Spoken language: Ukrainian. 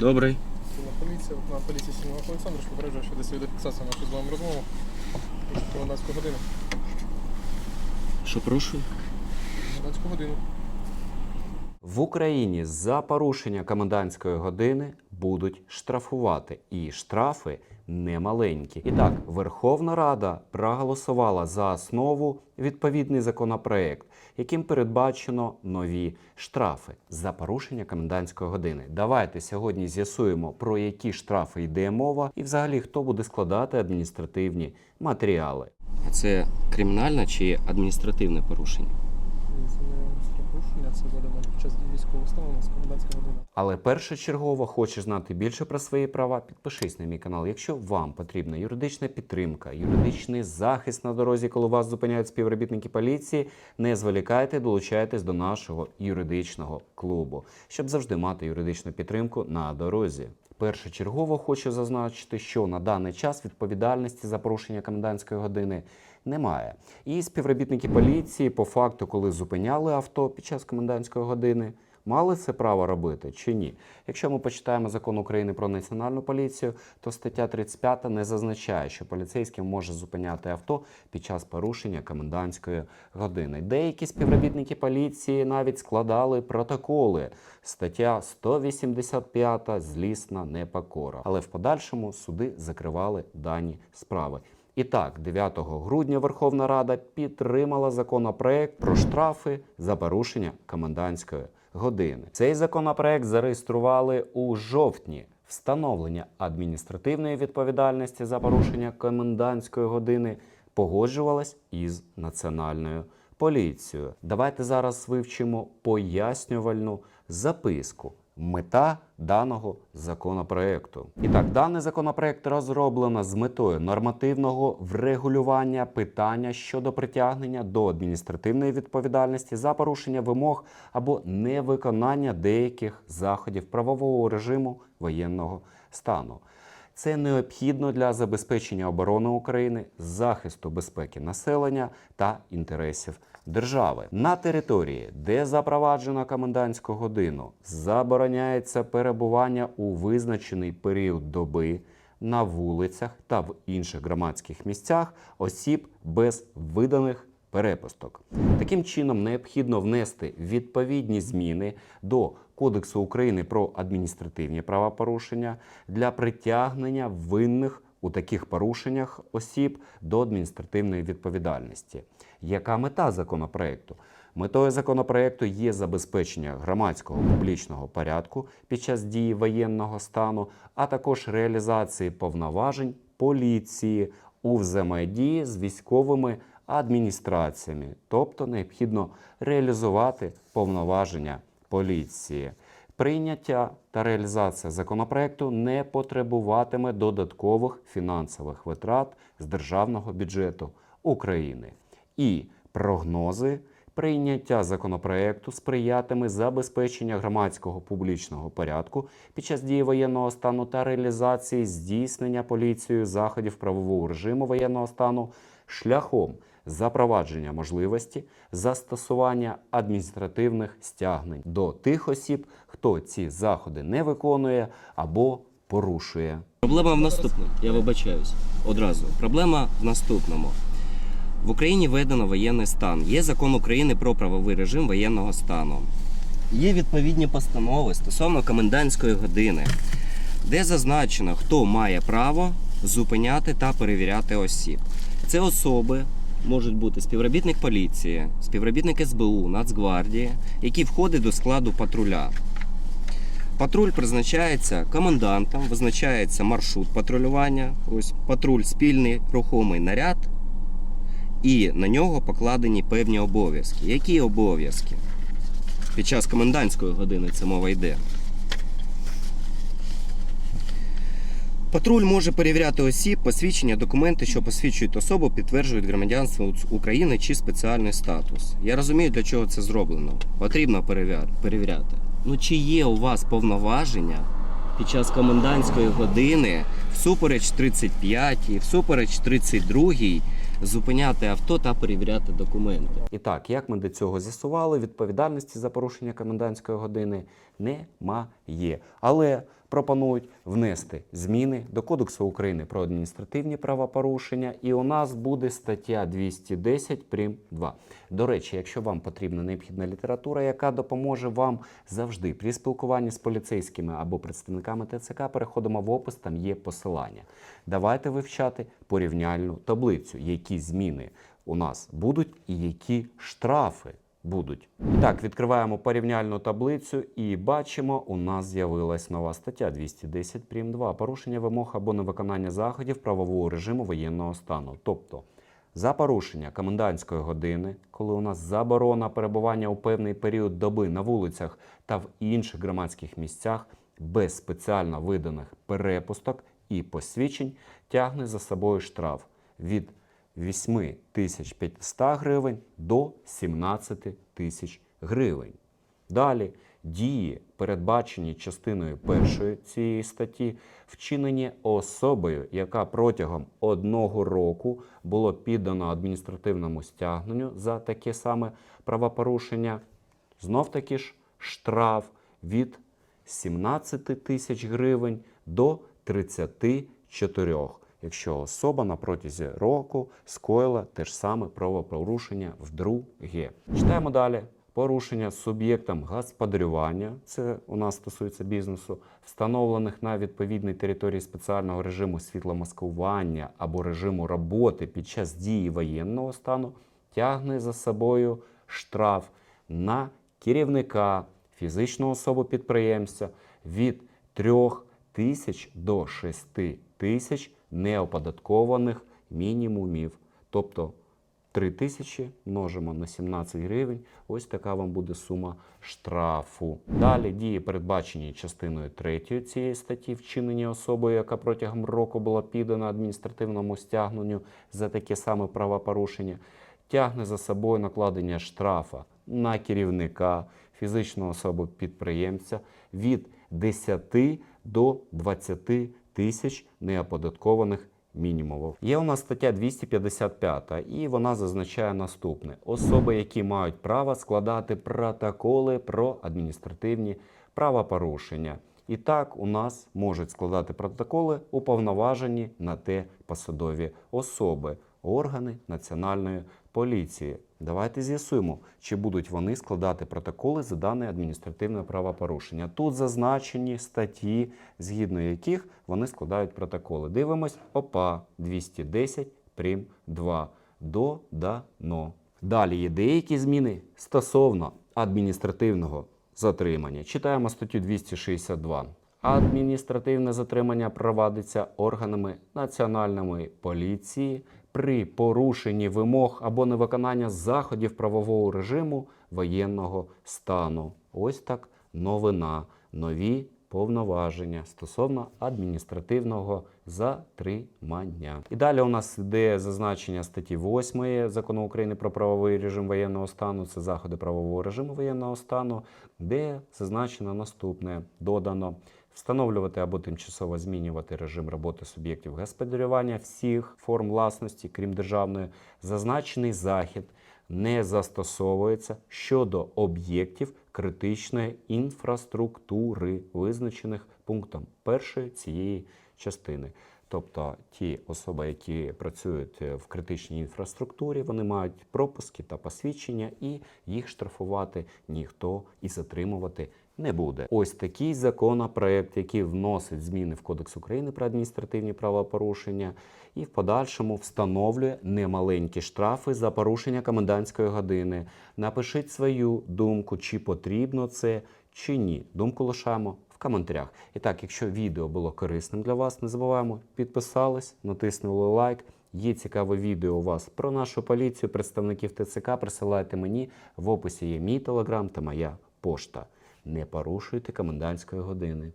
Добрий. На поліція, на поліції Сім'я Олександрович попереджує, що десь відеофіксація нашу з вами розмову. Комендантську годину. Що порушую? Комендантську годину. В Україні за порушення комендантської години будуть штрафувати, і штрафи немаленькі. І так, Верховна Рада проголосувала за основу відповідний законопроект, яким передбачено нові штрафи за порушення комендантської години. Давайте сьогодні з'ясуємо про які штрафи йде мова, і взагалі хто буде складати адміністративні матеріали. Це кримінальне чи адміністративне порушення? Це страхушення, під час військового стану, у нас комендантська година. Але першочергово хочеш знати більше про свої права, підпишись на мій канал. Якщо вам потрібна юридична підтримка, юридичний захист на дорозі, коли вас зупиняють співробітники поліції, не зволікайте, долучайтесь до нашого юридичного клубу, щоб завжди мати юридичну підтримку на дорозі. Першочергово хочу зазначити, що на даний час відповідальності за порушення комендантської години немає. І співробітники поліції, по факту, коли зупиняли авто під час комендантської години, мали це право робити чи ні? Якщо ми почитаємо закон України про національну поліцію, то стаття 35 не зазначає, що поліцейський може зупиняти авто під час порушення комендантської години. Деякі співробітники поліції навіть складали протоколи. Стаття 185 злісна непокора. Але в подальшому суди закривали дані справи. І так, 9 грудня Верховна Рада підтримала законопроект про штрафи за порушення комендантської години. Цей законопроект зареєстрували у жовтні. Встановлення адміністративної відповідальності за порушення комендантської години погоджувалось із національною поліцією. Давайте зараз вивчимо пояснювальну записку. Мета даного законопроекту. І так, даний законопроект розроблено з метою нормативного врегулювання питання щодо притягнення до адміністративної відповідальності за порушення вимог або невиконання деяких заходів правового режиму воєнного стану. Це необхідно для забезпечення оборони України, захисту безпеки населення та інтересів держави. На території, де запроваджено комендантську годину, забороняється перебування у визначений період доби на вулицях та в інших громадських місцях осіб без виданих перепусток. Таким чином необхідно внести відповідні зміни до Кодексу України про адміністративні правопорушення для притягнення винних у таких порушеннях осіб до адміністративної відповідальності. Яка мета законопроекту? Метою законопроекту є забезпечення громадського публічного порядку під час дії воєнного стану, а також реалізації повноважень поліції у взаємодії з військовими адміністраціями, тобто необхідно реалізувати повноваження поліції. Прийняття та реалізація законопроекту не потребуватиме додаткових фінансових витрат з державного бюджету України. І прогнози прийняття законопроекту сприятиме забезпечення громадського публічного порядку під час дії воєнного стану та реалізації здійснення поліцією заходів правового режиму воєнного стану шляхом запровадження можливості застосування адміністративних стягнень до тих осіб, хто ці заходи не виконує або порушує. Проблема в наступному. Я вибачаюсь одразу. Проблема в наступному. В Україні введено воєнний стан. Є закон України про правовий режим воєнного стану. Є відповідні постанови стосовно комендантської години, де зазначено, хто має право зупиняти та перевіряти осіб. Це особи можуть бути співробітник поліції, співробітник СБУ, Нацгвардії, які входять до складу патруля. Патруль призначається комендантом, визначається маршрут патрулювання. Ось патруль спільний рухомий наряд, і на нього покладені певні обов'язки. Які обов'язки? Під час комендантської години це мова йде. Патруль може перевіряти осіб, посвідчення, документи, що посвідчують особу, підтверджують громадянство України чи спеціальний статус. Я розумію, для чого це зроблено. Потрібно перевіряти. Ну чи є у вас повноваження під час комендантської години всупереч 35 і всупереч 32 зупиняти авто та перевіряти документи? І так, як ми до цього з'ясували, відповідальності за порушення комендантської години немає. Але пропонують внести зміни до Кодексу України про адміністративні правопорушення, і у нас буде стаття 210 прим. 2. До речі, якщо вам потрібна необхідна література, яка допоможе вам завжди при спілкуванні з поліцейськими або представниками ТЦК, переходимо в опис, там є посилання. Давайте вивчати порівняльну таблицю, які зміни у нас будуть і які штрафи будуть. Так, відкриваємо порівняльну таблицю і бачимо, у нас з'явилась нова стаття 210 прим. 2. Порушення вимог або невиконання заходів правового режиму воєнного стану. Тобто, за порушення комендантської години, коли у нас заборона перебування у певний період доби на вулицях та в інших громадських місцях без спеціально виданих перепусток і посвідчень, тягне за собою штраф від 8500 гривень до 17 тисяч гривень. Далі дії, передбачені частиною першої цієї статті, вчинені особою, яка протягом одного року було піддано адміністративному стягненню за таке саме правопорушення, знов таки ж штраф від 17 тисяч гривень до 34, якщо особа на протязі року скоїла те ж саме правопорушення вдруге. Читаємо далі. Порушення суб'єктом господарювання, це у нас стосується бізнесу, встановлених на відповідній території спеціального режиму світломаскування або режиму роботи під час дії воєнного стану, тягне за собою штраф на керівника, фізичну особу підприємця від 3 тисяч до 6 тисяч неоподаткованих мінімумів. Тобто 3 тисячі множимо на 17 гривень. Ось така вам буде сума штрафу. Далі дії передбачені частиною 3 цієї статті, вчинені особою, яка протягом року була піддана адміністративному стягненню за таке саме правопорушення, тягне за собою накладення штрафа на керівника, фізичну особу підприємця від 10 до 20 тисяч неоподаткованих мінімумів. Є у нас стаття 255, і вона зазначає наступне: особи, які мають право складати протоколи про адміністративні правопорушення. І так у нас можуть складати протоколи уповноважені на те посадові особи, органи національної поліції. Давайте з'ясуємо, чи будуть вони складати протоколи за дане адміністративне правопорушення. Тут зазначені статті, згідно яких вони складають протоколи. Дивимось ОПА 210 прим 2. Додано. Далі є деякі зміни стосовно адміністративного затримання. Читаємо статтю 262. Адміністративне затримання провадиться органами національної поліції при порушенні вимог або невиконання заходів правового режиму воєнного стану. Ось так новина, нові повноваження стосовно адміністративного затримання. І далі у нас йде зазначення статті 8 закону України про правовий режим воєнного стану. Це заходи правового режиму воєнного стану, де зазначено наступне додано. Встановлювати або тимчасово змінювати режим роботи суб'єктів господарювання всіх форм власності, крім державної, зазначений захід не застосовується щодо об'єктів критичної інфраструктури, визначених пунктом першої цієї частини. Тобто ті особи, які працюють в критичній інфраструктурі, вони мають пропуски та посвідчення, і їх штрафувати ніхто і затримувати не буде. Ось такий законопроект, який вносить зміни в Кодекс України про адміністративні правопорушення, і в подальшому встановлює немаленькі штрафи за порушення комендантської години. Напишіть свою думку, чи потрібно це, чи ні. Думку лишаємо в коментарях. І так, якщо відео було корисним для вас, не забуваємо підписались, натиснули лайк. Є цікаве відео у вас про нашу поліцію, представників ТЦК. Присилайте мені в описі є мій телеграм та моя пошта. Не порушуйте комендантської години.